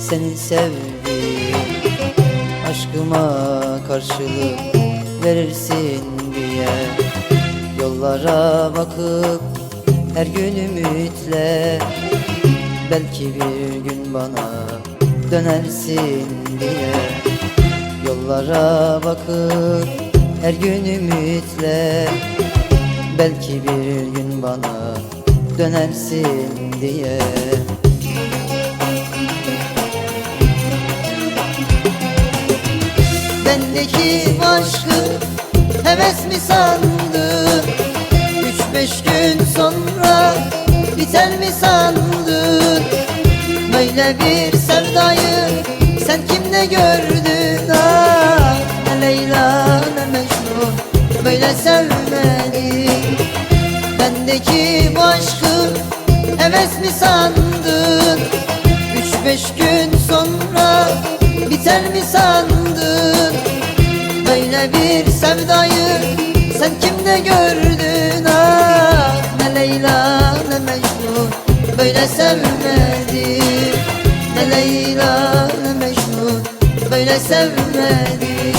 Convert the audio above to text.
seni sevdim Aşkıma karşılık verirsin diye. Yollara bakıp her gün ümitle Belki bir gün bana dönersin diye. Yollara bakıp her gün ümitle Belki bir gün bana dönersin diye Bendeki bu aşkı heves mi sandın? Üç beş gün sonra biter mi sandın? Böyle bir sevdayı sen kimde gördün? Ah Leyla ne Mecnun böyle sevmedi Bendeki bu aşkı heves mi sandın? Üç beş gün sonra biter mi sandın Böyle bir sevdayı sen kimde gördün? Ah Ne Leyla ne Mecnun böyle sevmedi Ne Leyla ne Mecnun böyle sevmedi